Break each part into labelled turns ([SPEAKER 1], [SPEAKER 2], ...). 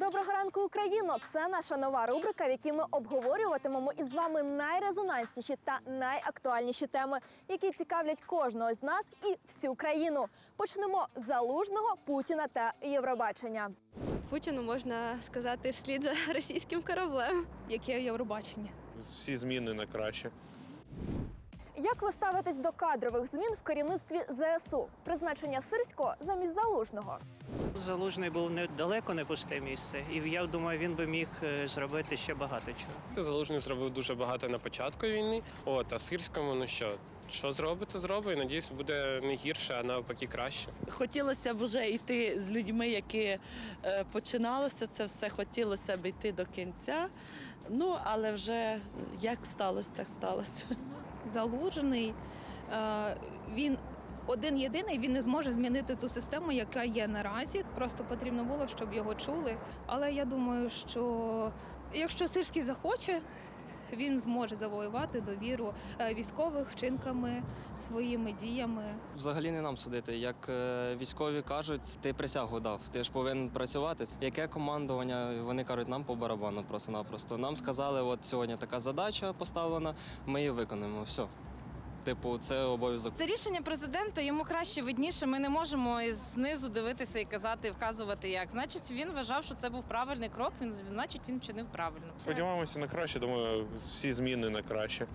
[SPEAKER 1] Доброго ранку, Україно! Це наша нова рубрика, в якій ми обговорюватимемо із вами найрезонансніші та найактуальніші теми, які цікавлять кожного з нас і всю країну. Почнемо з залужного Путіна та Євробачення.
[SPEAKER 2] Путіну можна сказати вслід за російським кораблем.
[SPEAKER 3] Яке Євробачення?
[SPEAKER 4] всі зміни на краще.
[SPEAKER 1] Як ви ставитесь до кадрових змін в керівництві ЗСУ? Призначення Сирського замість залужного?
[SPEAKER 5] Залужний був недалеко не пусте місце, і я думаю, він би міг е, зробити ще багато чого.
[SPEAKER 6] Залужний зробив дуже багато на початку війни. От, а Сирському, ну що, що зробити, зробить. Надіюсь, буде не гірше, а навпаки краще.
[SPEAKER 7] Хотілося б вже йти з людьми, які е, починалося це все, хотілося б йти до кінця. Ну, але вже як сталося, так сталося.
[SPEAKER 3] Залужений. е, Він один єдиний, він не зможе змінити ту систему, яка є наразі. Просто потрібно було, щоб його чули. Але я думаю, що якщо Сирський захоче, він зможе завоювати довіру е, військових вчинками, своїми діями.
[SPEAKER 8] Взагалі не нам судити. Як е, військові кажуть, ти присягу дав, ти ж повинен працювати. Яке командування? Вони кажуть, нам по барабану просто-напросто. Нам сказали, от сьогодні така задача поставлена, ми її виконуємо. Все. Типу, це обов'язок.
[SPEAKER 9] Це рішення президента, йому краще видніше. Ми не можемо знизу дивитися і казати, вказувати як. Значить, він вважав, що це був правильний крок. Він значить, він вчинив правильно.
[SPEAKER 4] Сподіваємося на краще. Думаю, всі зміни на краще.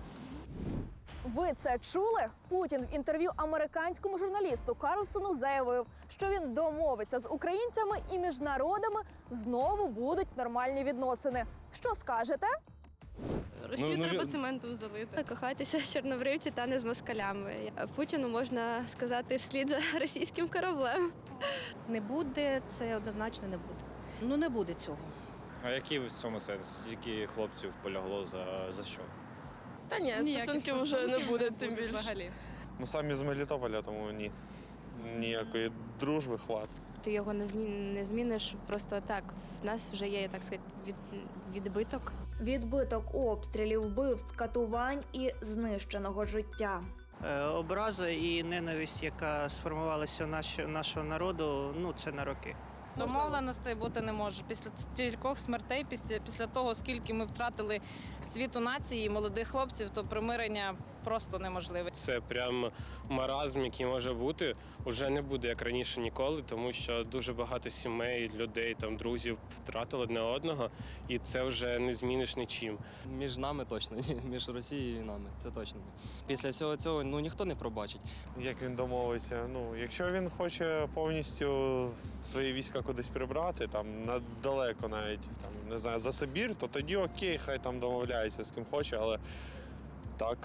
[SPEAKER 1] Ви це чули? Путін в інтерв'ю американському журналісту Карлсону заявив, що він домовиться з українцями і між народами знову будуть нормальні відносини. Що скажете?
[SPEAKER 2] Росію
[SPEAKER 4] ну,
[SPEAKER 2] треба
[SPEAKER 4] він-
[SPEAKER 2] цементом залити. Кохайтеся чорнобривці та не з москалями. Путіну можна сказати вслід за російським кораблем.
[SPEAKER 10] Не буде, це однозначно не буде. Ну не буде цього.
[SPEAKER 6] А який в цьому сенс? Скільки хлопців полягло за, за що?
[SPEAKER 2] Та ні, стосунків вже не буде, тим більше.
[SPEAKER 9] Взагалі.
[SPEAKER 4] Ми самі з Мелітополя, тому ні. Ніякої дружби хват.
[SPEAKER 11] Ти його не змі- не зміниш просто так. В нас вже є, так сказати, від, відбиток.
[SPEAKER 1] Відбиток обстрілів, вбивств, катувань і знищеного життя.
[SPEAKER 5] Е, Образа і ненависть, яка сформувалася у нашого народу, ну це на роки.
[SPEAKER 9] Домовленостей бути не може. Після стількох смертей, після, після того, скільки ми втратили світу нації, і молодих хлопців, то примирення просто неможливе.
[SPEAKER 6] Це прям маразм, який може бути, уже не буде як раніше ніколи, тому що дуже багато сімей, людей, там друзів втратили одне одного, і це вже не зміниш нічим.
[SPEAKER 8] Між нами точно ні. Між Росією і нами. Це точно. ні. Після всього цього ну ніхто не пробачить.
[SPEAKER 4] Як він домовиться? Ну, якщо він хоче повністю свої війська кудись прибрати, там на далеко навіть там не знаю, за Сибір, то тоді окей, хай там домовляється з ким хоче, але так.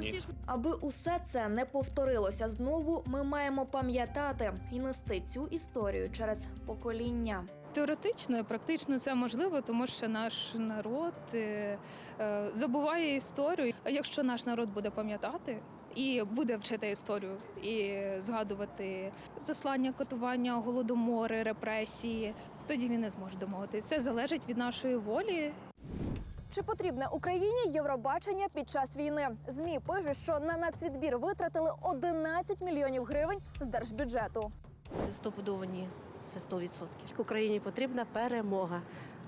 [SPEAKER 4] Ні.
[SPEAKER 1] Аби усе це не повторилося знову, ми маємо пам'ятати і нести цю історію через покоління.
[SPEAKER 3] Теоретично і практично це можливо, тому що наш народ е, е, забуває історію. А якщо наш народ буде пам'ятати і буде вчити історію і згадувати заслання, катування, голодомори, репресії, тоді він не зможе домовитися. Це залежить від нашої волі
[SPEAKER 1] Чи потрібне Україні Євробачення під час війни? Змі пишуть, що на нацвідбір витратили 11 мільйонів гривень з держбюджету.
[SPEAKER 10] Стопудово ні. Це 100%.
[SPEAKER 7] Україні потрібна перемога,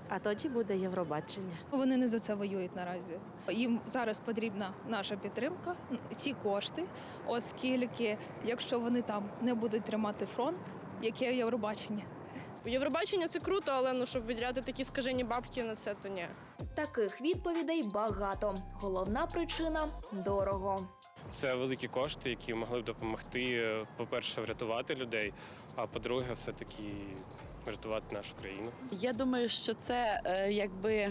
[SPEAKER 7] а тоді буде Євробачення.
[SPEAKER 3] Вони не за це воюють наразі. Їм зараз потрібна наша підтримка, ці кошти, оскільки якщо вони там не будуть тримати фронт, яке Євробачення?
[SPEAKER 2] Євробачення це круто, але ну щоб виділяти такі скажені бабки на це, то ні.
[SPEAKER 1] Таких відповідей багато. Головна причина дорого.
[SPEAKER 6] Це великі кошти, які могли б допомогти, е, по-перше, врятувати людей, а по-друге, все-таки врятувати нашу країну.
[SPEAKER 7] Я думаю, що це е, якби,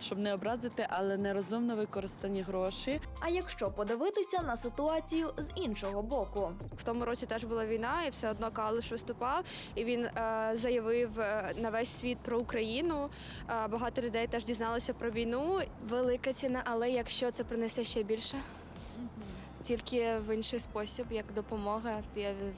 [SPEAKER 7] щоб не образити, але нерозумно використані гроші.
[SPEAKER 1] А якщо подивитися на ситуацію з іншого боку,
[SPEAKER 2] В тому році теж була війна, і все одно Калуш виступав, і він е, заявив е, на весь світ про Україну. Е, багато людей теж дізналося про війну.
[SPEAKER 11] Велика ціна, але якщо це принесе ще більше, тільки в інший спосіб, як допомога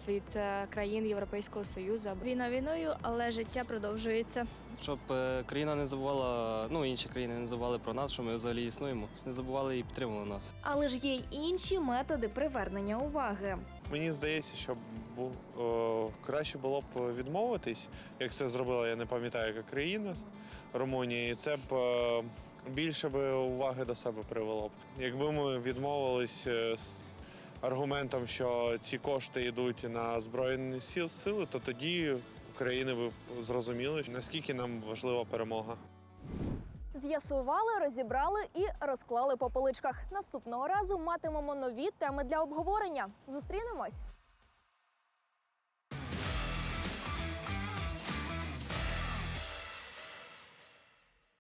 [SPEAKER 11] від е, країн Європейського Союзу. Війна війною, але життя продовжується.
[SPEAKER 8] Щоб е, країна не забувала, ну інші країни не забували про нас, що ми взагалі існуємо. Не забували і підтримували нас.
[SPEAKER 1] але ж є й інші методи привернення уваги.
[SPEAKER 4] Мені здається, що бу- о, краще було б відмовитись, як це зробила, я не пам'ятаю, яка країна Румунія, і це б е, більше би уваги до себе привело б. Якби ми відмовились е, з аргументом, що ці кошти йдуть на збройні сил, сили, то тоді України б зрозуміли, наскільки нам важлива перемога.
[SPEAKER 1] З'ясували, розібрали і розклали по поличках. Наступного разу матимемо нові теми для обговорення. Зустрінемось.